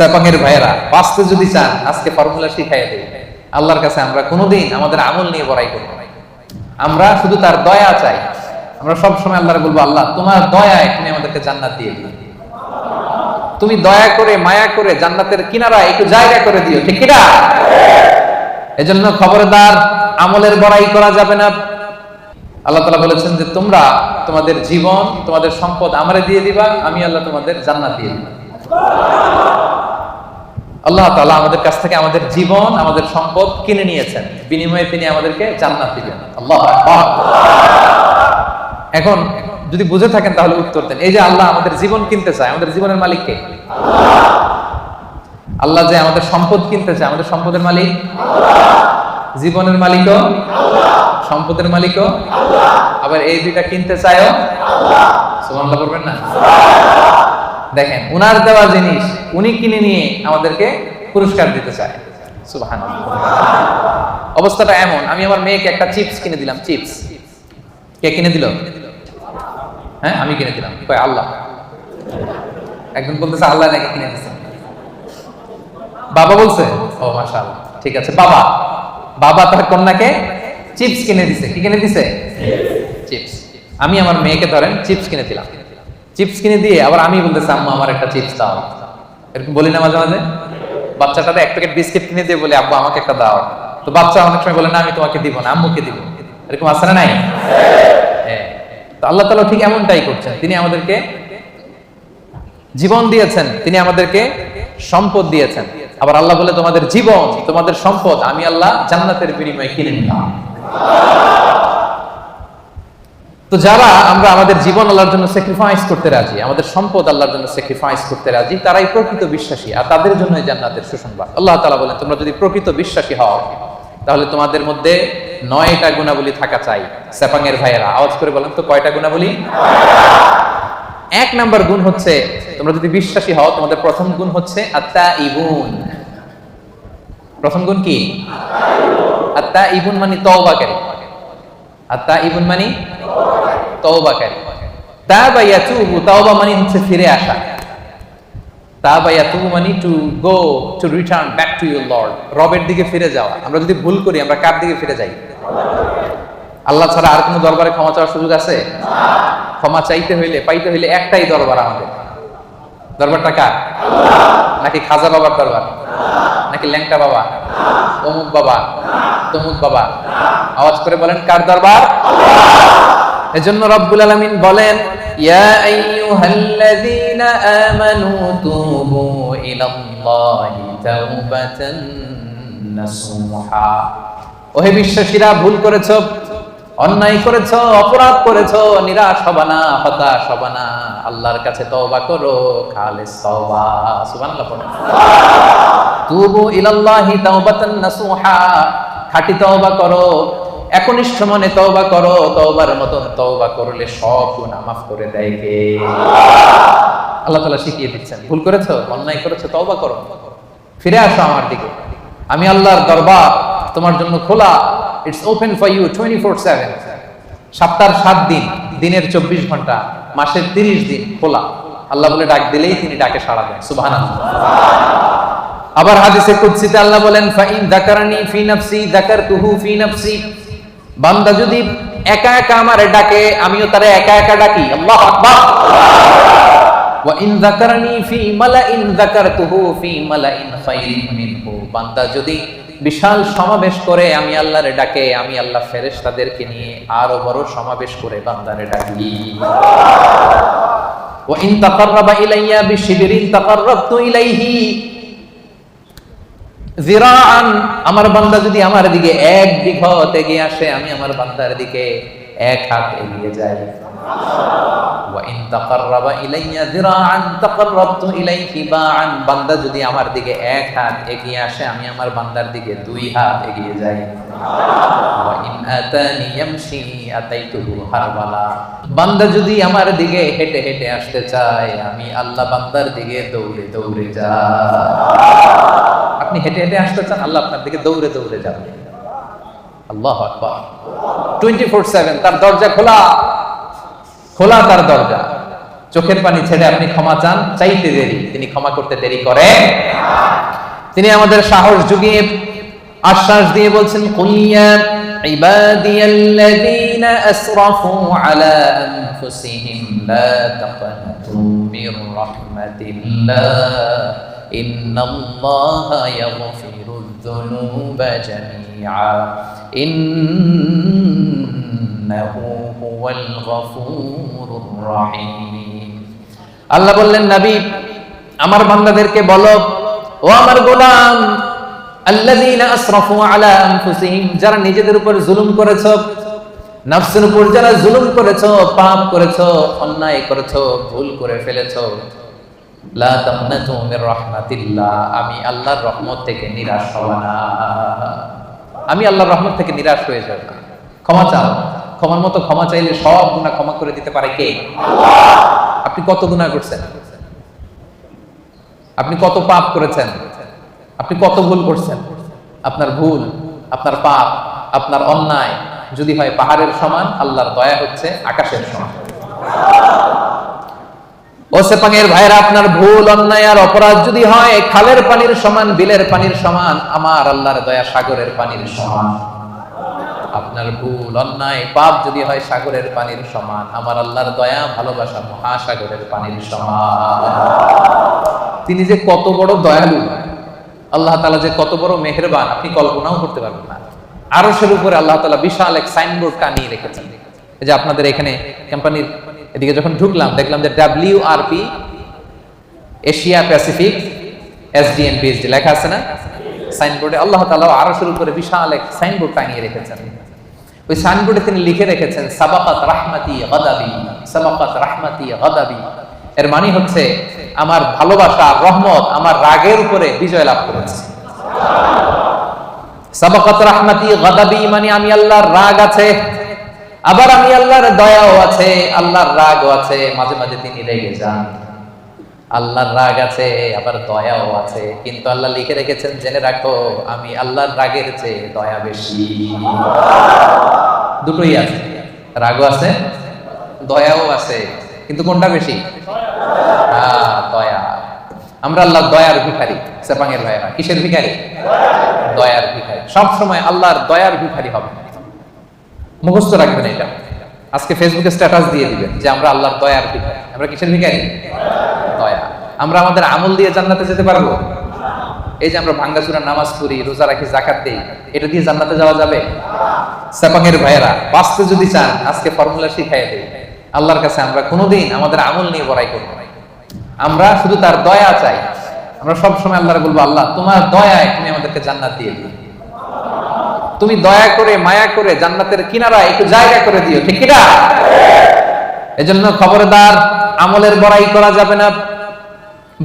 সেপাঙের ভাইয়েরা, বাঁচতে যদি চান, আজকে ফর্মুলা শিখাই দেই। আল্লাহর কাছে আমরা কোনোদিন আমাদের আমল নিয়ে বড়াই করব। আমরা শুধু তার দয়া চাই। আমরা সব সময় আল্লাহর বলব, আল্লাহ, তোমার দয়ায় তুমি আমাদেরকে জান্নাত দিয়ে দিও। তুমি দয়া করে, মায়া করে জান্নাতের কিনারা একটু জায়গা করে দিও, ঠিক কিনা? এজন্য খবরদার, আমলের বড়াই করা যাবে না। আল্লাহ তালা বলেছেন যে, তোমরা তোমাদের জীবন, তোমাদের সম্পদ আমারে দিয়ে দিবা, আমি আল্লাহ তোমাদের জান্নাত দিয়ে দিবা আল্লাহ তাআলা আমাদের কাছ থেকে আমাদের জীবন, আমাদের সম্পদ কিনে নিয়েছেন। বিনিময়ে তিনি আমাদেরকে জান্নাত দিবেন। আল্লাহ এখন যদি বুঝে থাকেন তাহলে উত্তর দেন। এই যে আল্লাহ আমাদের জীবন কিনতে চায়, আমাদের জীবনের মালিক কে? আল্লাহ যে আমাদের সম্পদ কিনতে চায়, আমাদের সম্পদের মালিক? জীবনের মালিকও? সম্পদের মালিকও? আবার এই দুইটা কিনতে চায়ও? সুবহানাল্লাহ করবেন না? দেখেন, উনার দেওয়া জিনিস উনি কিনে নিয়ে আমাদেরকে পুরস্কার দিতে চায়। সুবহান অবস্থাটা এমন, আমি আমার মেয়েকে একটা চিপস কিনে দিলাম, চিপস। কে কিনে দিল? হ্যাঁ আমি কিনে দিলাম। আল্লাহ। একজন বলতেছে, আল্লাহ নাকি কিনে দিচ্ছে বাবা বলছে, ও মাশাআল্লাহ, ঠিক আছে, বাবা। বাবা তার কন্যাকে চিপস কিনে দিছে। কি কিনে দিছে? চিপস। আমি আমার মেয়েকে ধরেন, চিপস কিনে দিলাম। চিপস কিনে দিয়ে আবার আমি বলতেছি, আম্মা, আমার একটা চিপস দাও। এরকম বলি না মাঝে মাঝে? বাচ্চাটাতে এক প্যাকেট বিস্কিট কিনে দিয়ে বলে, আব্বু, আমাকে একটা দাও। তো বাচ্চা অনেক সময় বলে, না, আমি তোমাকে দিব না, আম্মুকে দিব। এরকম আছে না নাই? হ্যাঁ। তো আল্লাহ তালা ঠিক এমনটাই করছেন। তিনি আমাদেরকে জীবন দিয়েছেন, তিনি আমাদেরকে সম্পদ দিয়েছেন। আবার আল্লাহ বলে, তোমাদের জীবন, তোমাদের সম্পদ, আমি আল্লাহ জান্নাতের বিনিময়ে কিনে নিলাম। তো যারা আমরা আমাদের জীবন আল্লাহর জন্য স্যাক্রিফাইস করতে রাজি, আমাদের সম্পদ আল্লাহর জন্য স্যাক্রিফাইস করতে রাজি, তারাই প্রকৃত বিশ্বাসী আর তাদের জন্য জান্নাতের সুসংবাদ। আল্লাহ তাআলা বলেন, তোমরা যদি প্রকৃত বিশ্বাসী হও, তাহলে তোমাদের মধ্যে নয়টা গুণাবলী থাকা চাই। সেপাঙের ভাইয়েরা, আওয়াজ করে বলেন তো কয়টা গুণাবলী? এক নাম্বার গুণ হচ্ছে, তোমরা যদি বিশ্বাসী হও, তোমাদের প্রথম গুণ হচ্ছে আত্মা ইবুন প্রথম গুণ কি? আত্মা ইবুন মানে তওবাকারী। আত্মা ইবুন মানে তওবাকারী তাবা ইয়াতুবু, তাওবা মানে হচ্ছে ফিরে আসা। তাবা ইয়াতুবু মানে to go to return back to your lord রবের দিকে ফিরে যাওয়া। আমরা যদি ভুল করি, আমরা কার দিকে ফিরে যাই? আল্লাহ ছাড়া আর কোনো দরবারে ক্ষমা চাওয়ার সুযোগ আছে? ক্ষমা চাইতে হইলে, পাইতে হইলে একটাই দরবার আমাদের। দরবারটা কার? নাকি খাজা বাবার দরবার? নাকি ল্যাংটা বাবা? অমুক বাবা? তমুক বাবা? আওয়াজ করে বলেন, কার দরবার? এজন্য রব্বুল আলামিন বলেন ইয়া আইয়ুহাল্লাযীনা আমানু তুবু ইলাল্লাহি তাওবাতান নাসুহা। ওহে বিশ্বাসীরা ভুল করেছ অন্যায় করেছ অপরাধ করেছ নিরাশ হবা না হতাশ হবা না। আল্লাহর কাছে তওবা করো খালিস তওবা। সুবহানাল্লাহ পড়ো। তুবু ইলাল্লাহি তাওবাতান নাসুহা। খাঁটি তওবা করো। একনিষ্ঠ মনে তওবা করো, তওবার মতন তওবা করলে সব গুনাহ মাফ করে দেয় কে? আল্লাহ তাআলা শিখিয়ে দিচ্ছেন। ভুল করেছ? অন্যায় করেছ? তওবা করো। ফিরে আসো আমার দিকে। আমি আল্লাহর দরবার তোমার জন্য খোলা। It's open for you twenty four seven সপ্তাহের সাত দিন, দিনের চব্বিশ ঘণ্টা, মাসের তিরিশ দিন খোলা। আল্লাহ বলে, ডাক দিলেই তিনি ডাকে সাড়া দেন। সুবাহ আবার হাদিসে কুদসিতে আল্লাহ বলেন, ফাইন যাকারানি ফি নাফসি, যাকারতুহু ফি নাফসি। বান্দা যদি একা একা আমারে ডাকে, আমিও তারে একা একা ডাকি। আল্লাহু আকবার। বান্দা যদি বিশাল সমাবেশ করে, আমি আল্লাহরে ডাকে, আমি আল্লাহ ফেরেশতাদেরকে নিয়ে আরও বড় সমাবেশ করে বান্দারে ডাকি। ইন তাকাররাবা ইলাইয়া বিশিবরিন তাকাররাবতু জিরাআন আমার বান্দা যদি আমার দিকে এক বিঘত এগিয়ে আসে আমি আমার বান্দার দিকে এক হাত এগিয়ে বাআন। বান্দা যদি আমার দিকে এক হাত এগিয়ে আসে, আমি আমার বান্দার দিকে দুই হাত এগিয়ে যাই। বান্দা যদি আমার দিকে হেঁটে হেঁটে আসতে চায়, আমি আল্লাহ বান্দার দিকে দৌড়ে দৌড়ে যাই। আপনি হেঁটে হেঁটে আসতে চান, আল্লাহ আপনার দিকে দৌড়ে দৌড়ে যাবে। আল্লাহ আকবর। টোয়েন্টি ফোর সেভেন তার দরজা খোলা। খোলা তার দরজা। চোখের পানি ছেড়ে আপনি ক্ষমা চান, চাইতে দেরি। তিনি ক্ষমা করতে দেরি করে। তিনি আমাদের সাহস যুগিয়ে আশ্বাস দিয়ে বলছেন কুইয়া ইবাদিয়াল্লাযীনা আসরাফু আলা আনফুসিহিম, লা তাকনাতু মির রাহমাতিল্লাহ, ইন্নাল্লাহা ইয়াগফিরু الذنوب جميعا إنه هو الغفور الرحيم আল্লাহ বললেন নবী আমার বান্দাদেরকে বলো ও আমার গোলাম আল্লাযীনা আসরাফু আলা আনফুসিহিম যারা নিজেদের উপর জুলুম করেছো নফসের উপর যারা জুলুম করেছো পাপ করেছো অন্যায় করেছো ভুল করে ফেলেছো লা তাকনাতু মির রাহমাতিল্লাহ আমি আল্লাহর রহমত থেকে নিরাশ হব না। আমি আল্লাহর রহমত থেকে নিরাশ হয়ে যাব। না ক্ষমা চাও। ক্ষমার মতো ক্ষমা চাইলে সব গুনাহ ক্ষমা করে দিতে পারে কে? আপনি কত গুনাহ করছেন? আপনি কত পাপ করেছেন? আপনি কত ভুল করছেন? আপনার ভুল আপনার পাপ আপনার অন্যায় যদি হয় পাহাড়ের সমান আল্লাহর দয়া হচ্ছে আকাশের সমান। ও সেপাঙের ভাইরা আপনার ভুল, অন্যায় আর অপরাধ যদি হয়, খালের পানির সমান, বিলের পানির সমান, আমার আল্লাহর দয়া সাগরের পানির সমান। আপনার ভুল, অন্যায়, পাপ যদি হয়, সাগরের পানির সমান, আমার আল্লাহর দয়া, ভালোবাসা মহাসাগরের পানির সমান। তিনি যে কত বড় দয়ালু, আল্লাহ তালা যে কত বড় মেহেরবান, আপনি কল্পনাও করতে পারবেন না। আরও সের উপরে আল্লাহ তালা বিশাল এক সাইনবোর্ড টানিয়ে রেখেছেন। যে আপনাদের এখানে কোম্পানির এদিকে যখন ঢুকলাম, দেখলাম যে W R P Asia Pacific SDN PhD লেখা আছে না? সাইনবোর্ডে আল্লাহ তালা আরও সের উপরে বিশাল এক সাইনবোর্ড টানিয়ে রেখেছেন। ওই সাইনবোর্ডে তিনি লিখে রেখেছেন, সাবাকাত রাহমাতি গাদাবি, সাবাকাত রাহমাতি গাদাবি। এর মানে হচ্ছে, আমার ভালোবাসা, রহমত আমার রাগের উপরে বিজয় লাভ করেছে। সাবাকাত রাহমাতি গাদাবি মানে আমি আল্লাহর রাগ আছে। আবার আমি আল্লাহর দয়াও আছে, আল্লাহর রাগও আছে, মাঝে মাঝে তিনি রেগে যান। আল্লাহর রাগ আছে, আবার দয়াও আছে। কিন্তু আল্লাহ লিখে রেখেছেন, জেনে রাখো, আমি আল্লাহর রাগের চেয়ে দয়া বেশি। দুটোই আছে। রাগও আছে, দয়াও আছে। কিন্তু কোনটা বেশি? দয়া। আমরা আল্লাহ দয়ার ভিখারি সেপাঙের ভাইরা কিসের ভিখারি? দয়ার ভিখারি। সব সময় আল্লাহর দয়ার ভিখারি হবে। মুখস্থ রাখবেন এটা। আজকে ফেসবুকে স্ট্যাটাস দিয়ে দিবেন যে আমরা আল্লাহর দয়ার ভিখারি আমরা কিসের ভিখারি? দয়া। আমরা আমাদের আমল দিয়ে জান্নাতে যেতে পারব? এই যে আমরা ভাঙ্গাচুরা নামাজ পড়ি, রোজা রাখি জাকাত দেই, এটা দিয়ে জান্নাতে যাওয়া যাবে? সেপাঙের ভাইয়েরা, বাঁচতে যদি চান, আজকে ফর্মুলা শিখাই দেই। আল্লাহর কাছে আমরা কোনোদিন আমাদের আমল নিয়ে বড়াই করব আমরা শুধু তার দয়া চাই। আমরা সব সময় আল্লাহর বলব, আল্লাহ, তোমার দয়ায় তুমি আমাদেরকে জান্নাত দিয়ে দিও। তুমি দয়া করে, মায়া করে জান্নাতের কিনারা একটু জায়গা করে দিও, ঠিক কিনা? এজন্য খবরদার, আমলের বড়াই করা যাবে না।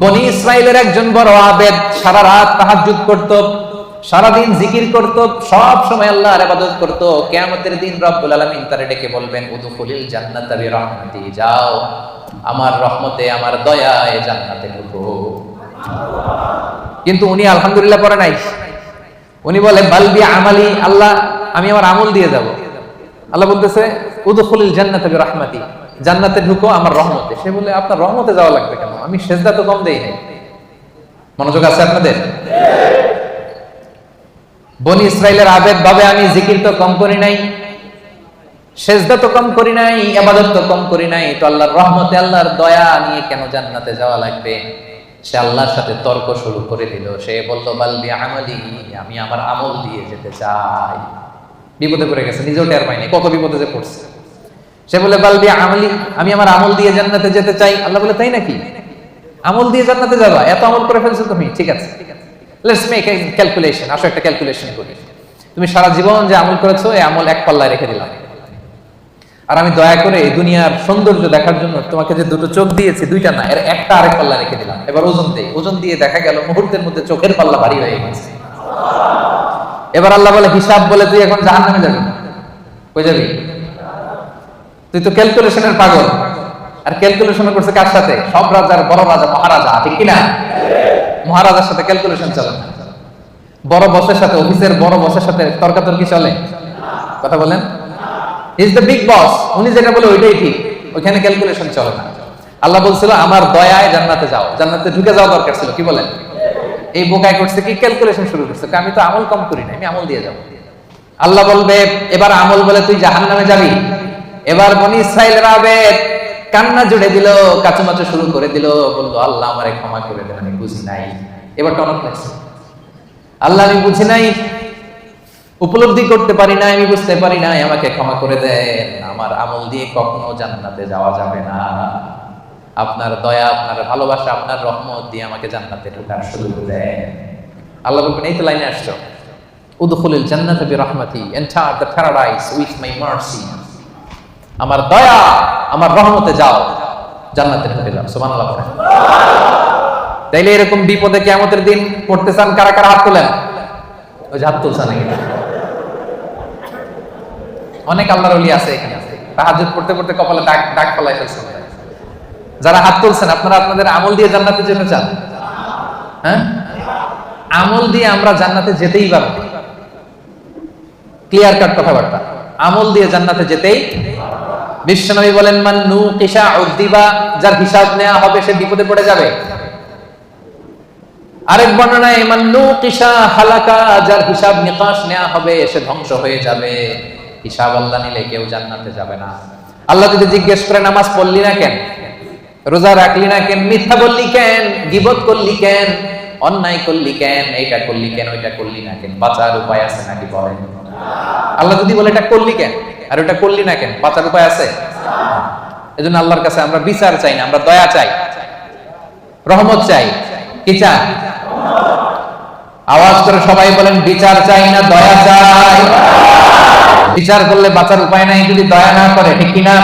বনি ইসরায়েলের একজন বড় আবেদ সারা রাত তাহাজ্জুদ করত, সারাদিন জিকির করত, সব সময় আল্লাহর ইবাদত করত। কিয়ামতের দিন রব্বুল আলামিন তারে ডেকে বলবেন, উদখুলিল জান্নাতা বিরহমাতি, যাও আমার রহমতে, আমার দয়ায় জান্নাতে ঢুকো। কিন্তু উনি আলহামদুলিল্লাহ পড়ে নাই। উনি বলে বালবি আমালি, আল্লাহ, আমি আমার আমল দিয়ে যাব। আল্লাহ বলতেছে, উদখুলিল জান্নাতা বিরহমাতি। জান্নাতে ঢুকো, আমার রহমতে। সে বলে আপনার রহমতে যাওয়া লাগবে কেন? আমি সেজদা তো কম দেই নাই। মনোযোগ আছে আপনাদের? বনি ইসরায়েলের আবেদ ভাবে আমি জিকির তো কম করি নাই, সেজদা তো কম করি নাই আবাদত তো কম করি নাই, তো আল্লাহর রহমতে, আল্লাহর দয়া নিয়ে কেন জান্নাতে যাওয়া লাগবে? সে আল্লাহর সাথে তর্ক শুরু করে দিল। সে বলল বালবি আমালি আমি আমার আমল দিয়ে যেতে চাই। বিপদে পড়ে গেছে, নিজেও টের পাইনি কত বিপদে যে পড়ছে। সে বলে বালবি আমলি আমি আমার আমল দিয়ে জান্নাতে যেতে চাই। আল্লাহ বলে, তাই নাকি? আমল দিয়ে জান্নাতে যাবা, এত আমল করে ফেলছো তুমি, ঠিক আছে। লেটস মেক এ ক্যালকুলেশন আসো একটা ক্যালকুলেশন করি। তুমি সারা জীবন যে আমল করেছ, এই আমল এক পাল্লায় রেখে দিলাম। আর আমি দয়া করে এই দুনিয়ার সৌন্দর্য দেখার জন্য তোমাকে যে দুটো চোখ দিয়েছি, দুইটা না, এর একটা আরেক পাল্লা রেখে দিলাম। এবার ওজন দেই ওজন দিয়ে দেখা গেল মুহূর্তের মধ্যে চোখের পাল্লা ভারী হয়ে গেছে। এবার আল্লাহ বলে, হিসাব বলে তুই এখন জাহান নামে যাবি। কই যাবি? তুই তো ক্যালকুলেশনের পাগল। আর ক্যালকুলেশন করছে কার সাথে? সব রাজার বড় রাজা, মহারাজা, ঠিক কিনা? মহারাজার সাথে ক্যালকুলেশন চলে বড় বসের সাথে, অফিসের বড় বসের সাথে তর্কাতর্কি চলে। কথা বলেন? ইজ দ্য বিগ বস উনি যেটা বলে ওইটাই ঠিক। ওইখানে ক্যালকুলেশন চলে না। আল্লাহ বলছিল, আমার দয়ায় জান্নাতে যাও। জান্নাতে ঢুকে যাওয়া দরকার ছিল। কি বলেন? এই বোকায় করছে কি? ক্যালকুলেশন শুরু করছে। আমি তো আমল কম করি না আমি আমল দিয়ে যাব। আল্লাহ বলবে, এবার আমল বলে তুই জাহান নামে যাবি। এবার বনি ইসরায়েলের আবে কান্না জুড়ে দিল কাচুমাচু শুরু করে দিল। বলল, আল্লাহ আমারে ক্ষমা করে দেন, আমি বুঝি নাই। এবার টনক লাগছে। আল্লাহ আমি বুঝি নাই। উপলব্ধি করতে পারি না আমি বুঝতে পারি না আমাকে ক্ষমা করে দেন। আমার আমল দিয়ে কখনো জান্নাতে যাওয়া যাবে না। আপনার দয়া, আপনার ভালোবাসা, আপনার রহমত দিয়ে আমাকে জান্নাতে ঢোকার সুযোগ দেন। আল্লাহ বলবেন, এই তো লাইনে আসছো। উদখুলিল জান্নাতে বিরহমাতি enter the paradise with my mercy আমার দয়া, আমার রহমতে যাও। জান্নাতে ঢুকে যাও। সুবহানাল্লাহ। তাইলে এরকম বিপদে কিয়ামতের দিন পড়তে চান, কারা কারা হাত তোলেন? ওই যে হাত তুলছে নাকি? অনেক আল্লাহর ওলি আছে এখানে। তাহাজ্জুদ পড়তে পড়তে কপালে দাগ দাগ ফলাই ফেলছে। যারা হাত তুলছেন, আপনারা আপনাদের আমল দিয়ে জান্নাতে যেতে চান? হ্যাঁ? আমল দিয়ে আমরা জান্নাতে যেতেই পারব। ক্লিয়ার কাট কথাবার্তা। আমল দিয়ে জান্নাতে যেতেই বিশ্বনবী বলেন, মান নু কিসা উদ্দিবা যার হিসাব নেওয়া হবে, সে বিপদে পড়ে যাবে। আরেক বর্ণনায়, মান নু কিসা হালাকা যার হিসাব নিকাশ নেওয়া হবে, সে ধ্বংস হয়ে যাবে। হিসাব আল্লাহ নিলে কেউ জান্নাতে যাবে না। আল্লাহ যদি জিজ্ঞেস করে, নামাজ পড়লি না কেন? রোজা রাখলি না কেন? মিথ্যা বললি কেন? গিবত করলি কেন? অন্যায় করলি কেন? এইটা করলি কেন? ওইটা করলি না কেন? বাঁচার উপায় আছে নাকি বলেন? আল্লাহ যদি বলে, এটা করলি কেন? আর ওটা করলি না কেন? বাঁচার উপায় আছে? এজন্য আল্লাহর কাছে আমরা বিচার চাই না, আমরা দয়া চাই। রহমত চাই। কি চাই? আওয়াজ করে সবাই বলেন, বিচার চাই না, দয়া চাই। বিচার করলে বাঁচার উপায় নাই যদি দয়া না করে ঠিক কিনা?